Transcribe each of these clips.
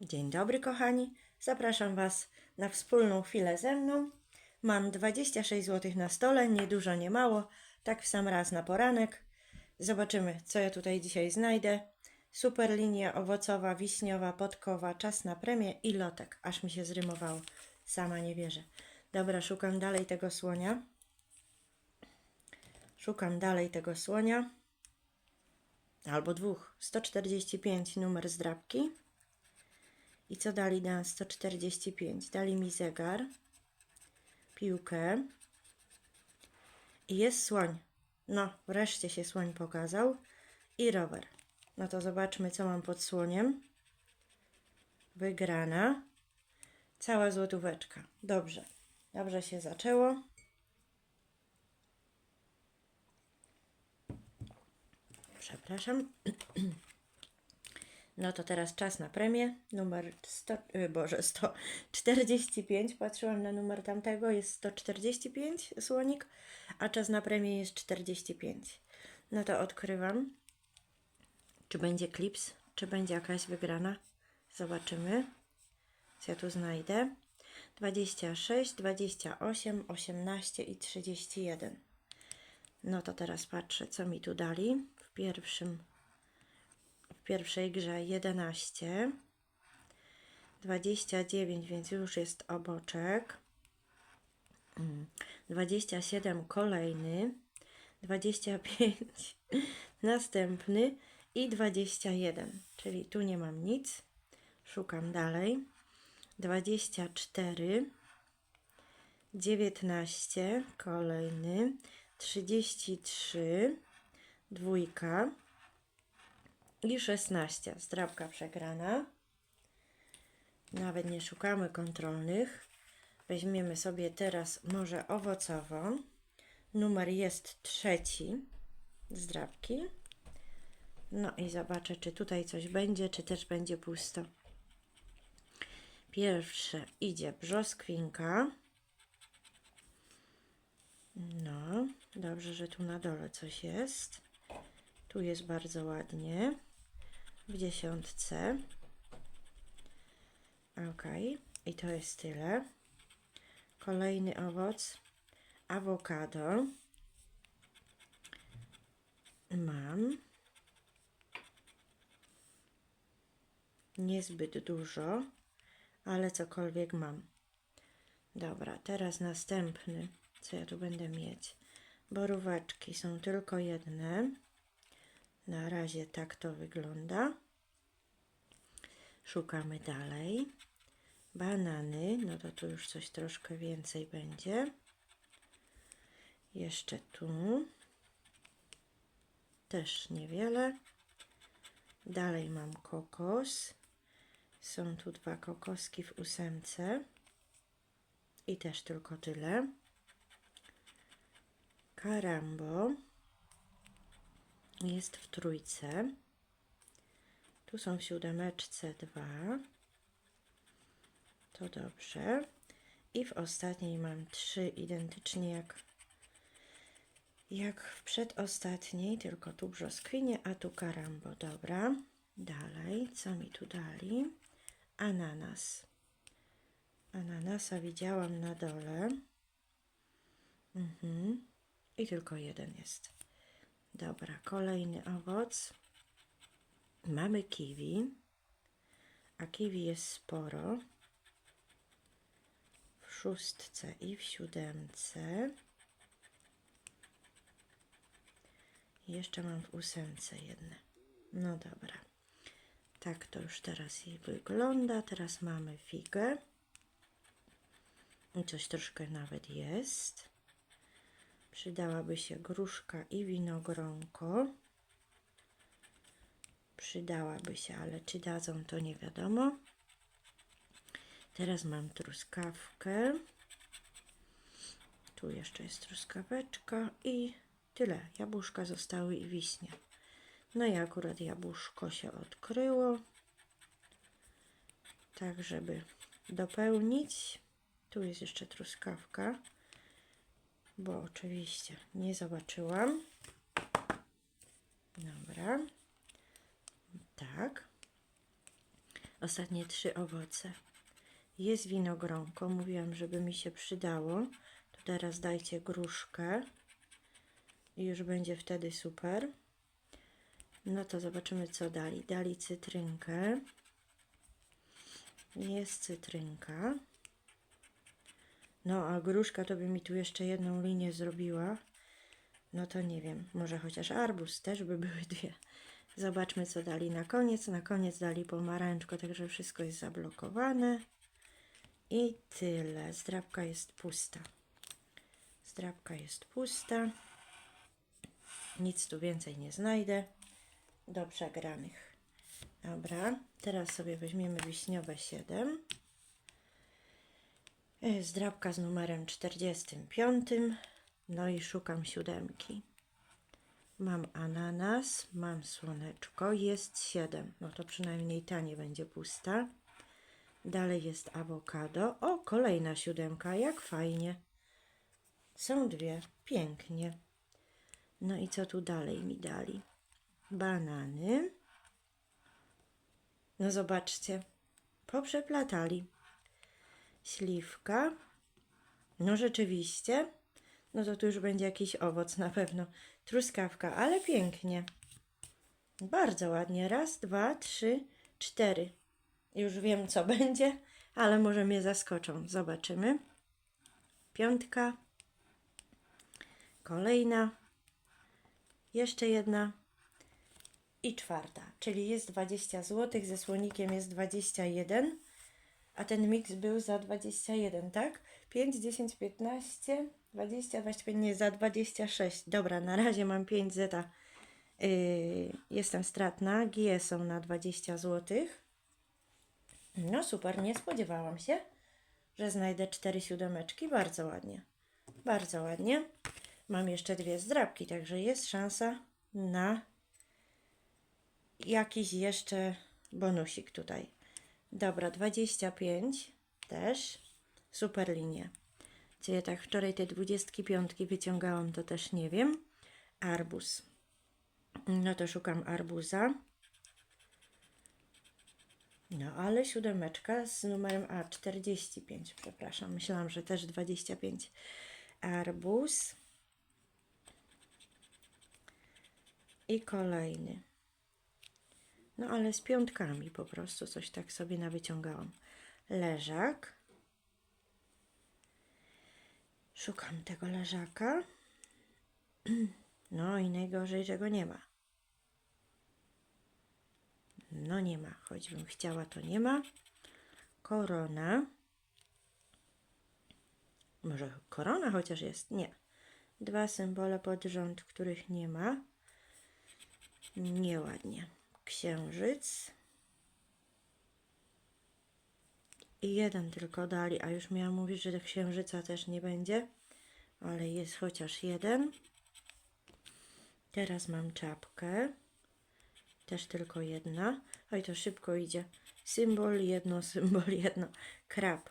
Dzień dobry, kochani. Zapraszam Was na wspólną chwilę ze mną. Mam 26 zł na stole, nie dużo, nie mało, tak w sam raz na poranek. Zobaczymy, co ja tutaj dzisiaj znajdę. Super linia owocowa, wiśniowa, podkowa, czas na premię i lotek. Aż mi się zrymowało. Sama nie wierzę. Dobra, szukam dalej tego słonia. Szukam dalej tego słonia. Albo dwóch. 145 numer zdrabki. I co dali na 145? Dali mi zegar, piłkę i jest słoń. No, wreszcie się słoń pokazał. I rower. No to zobaczmy, co mam pod słoniem. Wygrana. Cała złotóweczka. Dobrze. Dobrze się zaczęło. Przepraszam. No to teraz czas na premię. Numer 100, y, Boże, 145. Patrzyłam na numer tamtego. Jest 145 słonik, a czas na premię jest 45. No to odkrywam. Czy będzie klips, czy będzie jakaś wygrana? Zobaczymy. Co ja tu znajdę? 26, 28, 18 i 31. No to teraz patrzę, co mi tu dali. W pierwszym pierwszej grze 11, 29, więc już jest oboczek, Mm, 27 kolejny, 25 następny. I 21, czyli tu nie mam nic. Szukam dalej. 24, 19 kolejny, 33 dwójka i 16. Zdrabka przegrana. Nawet nie szukamy kontrolnych. Weźmiemy sobie teraz może owocową. Numer jest trzeci. Zdrabki. No i zobaczę, czy tutaj coś będzie, czy też będzie pusto. Pierwsze idzie brzoskwinka. No, dobrze, że tu na dole coś jest. Tu jest bardzo ładnie. W dziesiątce. Ok, i to jest tyle. Kolejny owoc. Awokado. Mam. Niezbyt dużo, ale cokolwiek mam. Dobra, teraz następny. Co ja tu będę mieć? Boróweczki są tylko jedne. Na razie tak to wygląda. Szukamy dalej. Banany, no to tu już coś troszkę więcej będzie. Jeszcze tu. Też niewiele. Dalej mam kokos. Są tu dwa kokoski w ósemce. I też tylko tyle. Karambo jest w trójce. Tu są w siódemeczce dwa. To dobrze. I w ostatniej mam trzy identycznie jak, jak w przedostatniej, tylko tu brzoskwinie, a tu karambo. Dobra. Dalej, co mi tu dali? Ananas. Ananasa widziałam na dole. Mhm. I tylko jeden jest. Dobra, kolejny owoc. Mamy kiwi, a kiwi jest sporo. W szóstce i w siódemce. Jeszcze mam w ósemce jedne. No dobra. Tak to już teraz jej wygląda. Teraz mamy figę. I coś troszkę nawet jest. Przydałaby się gruszka i winogronko. Przydałaby się, ale czy dadzą, to nie wiadomo. Teraz mam truskawkę. Tu jeszcze jest truskaweczka i tyle. Jabłuszka zostały i wiśnie. No i akurat jabłuszko się odkryło. Tak, żeby dopełnić. Tu jest jeszcze truskawka bo oczywiście nie zobaczyłam. Dobra. Tak. Ostatnie trzy owoce. Jest winogronko. Mówiłam, żeby mi się przydało. To teraz dajcie gruszkę. I już będzie wtedy super. No to zobaczymy, co dali. Dali cytrynkę. Jest cytrynka. No, a gruszka to by mi tu jeszcze jedną linię zrobiła. No to nie wiem, może chociaż arbuz też by były dwie. Zobaczmy, co dali na koniec. Na koniec dali pomarańczko, także wszystko jest zablokowane. I tyle. Zdrabka jest pusta. Zdrabka jest pusta. Nic tu więcej nie znajdę do przegranych. Dobra, teraz sobie weźmiemy wiśniowe 7. E, Zdrabka z numerem 45. No i szukam siódemki. Mam ananas, mam słoneczko, jest 7. No to przynajmniej ta nie będzie pusta. Dalej jest awokado. O, kolejna siódemka, jak fajnie. Są dwie, pięknie. No i co tu dalej mi dali? Banany. No zobaczcie, poprzeplatali. Śliwka. No rzeczywiście. No to tu już będzie jakiś owoc na pewno. Truskawka, ale pięknie. Bardzo ładnie. Raz, dwa, trzy, cztery. Już wiem, co będzie, ale może mnie zaskoczą. Zobaczymy. Piątka. Kolejna. Jeszcze jedna. I czwarta. Czyli jest 20 zł. Ze słonikiem jest 21. A ten miks był za 21, tak? 5, 10, 15, 20, 25, nie, za 26. Dobra, na razie mam 5 zeta. Yy, jestem stratna. GIE są na 20 zł. No super, nie spodziewałam się, że znajdę 4 siódemeczki. Bardzo ładnie. Bardzo ładnie. Mam jeszcze dwie zdrabki, także jest szansa na jakiś jeszcze bonusik tutaj. Dobra, 25 też. Super linie. Czy ja tak wczoraj te 25 wyciągałam, to też nie wiem. Arbuz. No to szukam arbuza. No, ale siódemeczka z numerem A, 45, przepraszam. Myślałam, że też 25. Arbuz. I kolejny. No, ale z piątkami po prostu coś tak sobie nawyciągałam. Leżak. Szukam tego leżaka. No i najgorzej, że go nie ma. No nie ma, choćbym chciała, to nie ma. Korona. Może korona chociaż jest? Nie. Dwa symbole pod rząd, których nie ma. Nieładnie. Księżyc. I jeden tylko dali, a już miałam mówić, że księżyca też nie będzie. Ale jest chociaż jeden. Teraz mam czapkę. Też tylko jedna. Oj, to szybko idzie. Symbol jedno, symbol jedno. Krab.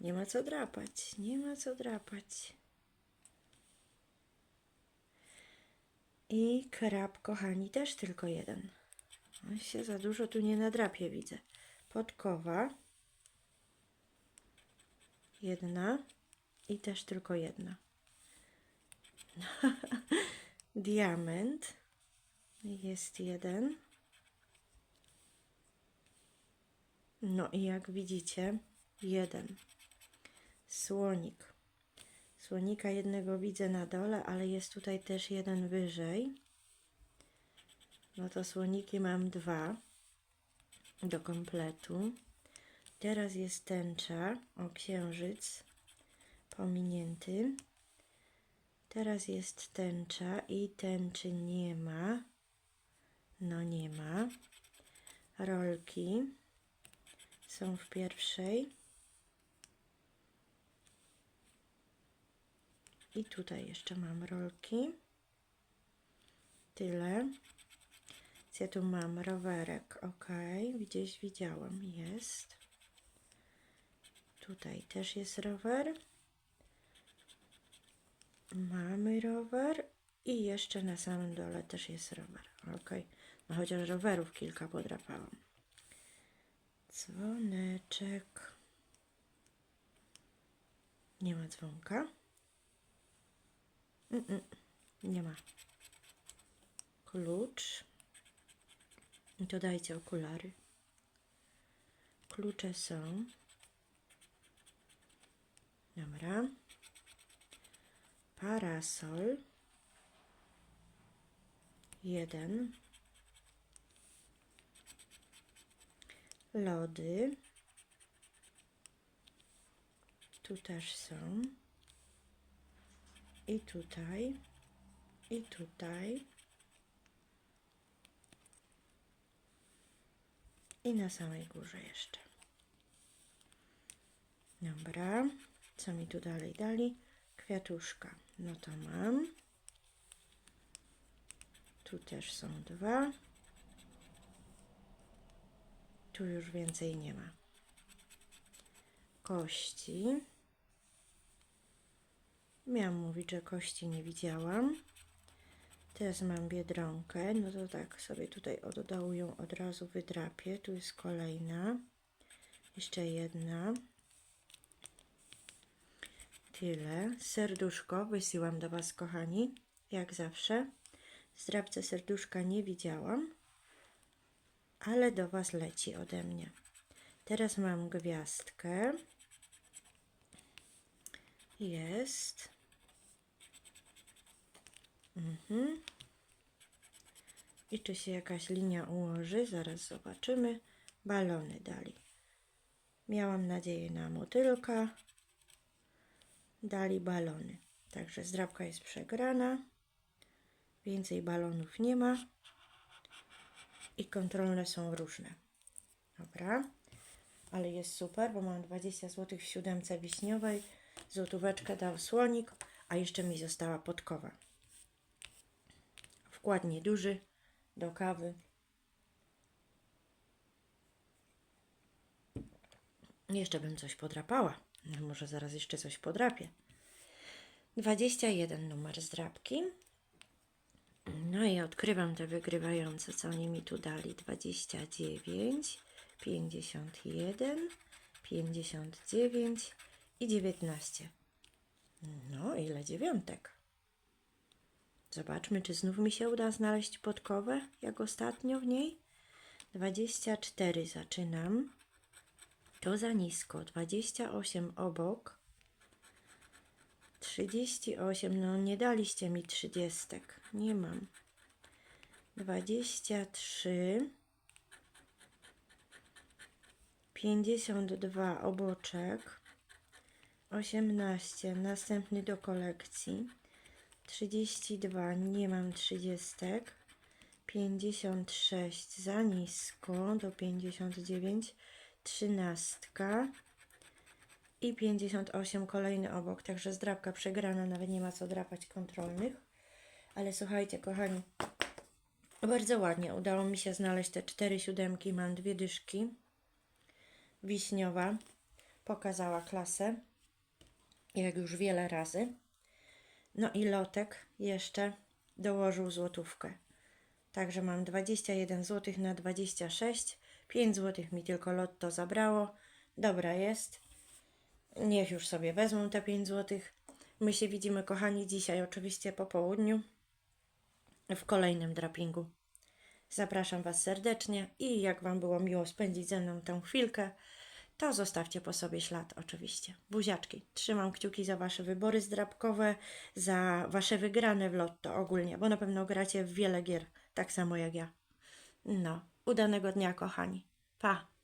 Nie ma co drapać. Nie ma co drapać. I krab, kochani, też tylko jeden. On się za dużo tu nie nadrapie, widzę. Podkowa. Jedna. I też tylko jedna. Diament. Jest jeden. No i jak widzicie, jeden. Słonik. Słonika jednego widzę na dole, ale jest tutaj też jeden wyżej. No to słoniki mam dwa do kompletu. Teraz jest tęcza, o księżyc pominięty. Teraz jest tęcza i tęczy nie ma. No nie ma. Rolki są w pierwszej. I tutaj jeszcze mam rolki. Tyle. Ja tu mam rowerek, ok. Gdzieś widziałam, jest. Tutaj też jest rower. Mamy rower i jeszcze na samym dole też jest rower. Ok. No chociaż rowerów kilka podrapałam. Dzwoneczek. Nie ma dzwonka. Mm-mm, nie ma. Klucz. To dajcie okulary. Klucze są. Dobra. Parasol. Jeden. Lody. Tu też są. I tutaj. I tutaj. I na samej górze jeszcze. Dobra. Co mi tu dalej dali? Kwiatuszka. No to mam. Tu też są dwa. Tu już więcej nie ma. Kości. Miałam mówić, że kości nie widziałam. Teraz mam biedronkę. No to tak sobie tutaj od ją od razu wydrapię. Tu jest kolejna. Jeszcze jedna. Tyle. Serduszko wysyłam do Was, kochani. Jak zawsze. Zdrabce serduszka nie widziałam, ale do Was leci ode mnie. Teraz mam gwiazdkę. Jest. Mhm. I czy się jakaś linia ułoży? Zaraz zobaczymy. Balony dali. Miałam nadzieję na motylka. Dali balony. Także zdrabka jest przegrana. Więcej balonów nie ma. I kontrolne są różne. Dobra. Ale jest super, bo mam 20 zł w siódemce wiśniowej. Złotóweczkę dał słonik, a jeszcze mi została podkowa. Wkład nieduży do kawy. Jeszcze bym coś podrapała. No, może zaraz jeszcze coś podrapię. 21 numer zdrabki. No i odkrywam te wygrywające, co oni mi tu dali. 29, 51, 59 i 19. No, ile dziewiątek. Zobaczmy, czy znów mi się uda znaleźć podkowę, jak ostatnio w niej. 24 zaczynam. To za nisko. 28 obok. 38. No, nie daliście mi 30. Nie mam. 23. 52 oboczek. 18. Następny do kolekcji. 32. Nie mam 30. 56 za nisko do 59. Trzynastka i 58 kolejny obok, także zdrabka przegrana, nawet nie ma co drapać kontrolnych. Ale słuchajcie, kochani, bardzo ładnie udało mi się znaleźć te cztery siódemki, mam dwie dyszki. Wiśniowa pokazała klasę, jak już wiele razy. No i lotek jeszcze dołożył złotówkę. Także mam 21 zł na 26. 5 zł mi tylko lotto zabrało. Dobra jest. Niech już sobie wezmą te 5 zł. My się widzimy, kochani, dzisiaj oczywiście po południu w kolejnym drapingu. Zapraszam Was serdecznie i jak Wam było miło spędzić ze mną tę chwilkę, to zostawcie po sobie ślad oczywiście. Buziaczki, trzymam kciuki za Wasze wybory zdrabkowe, za Wasze wygrane w lotto ogólnie, bo na pewno gracie w wiele gier, tak samo jak ja. No, udanego dnia, kochani. Pa!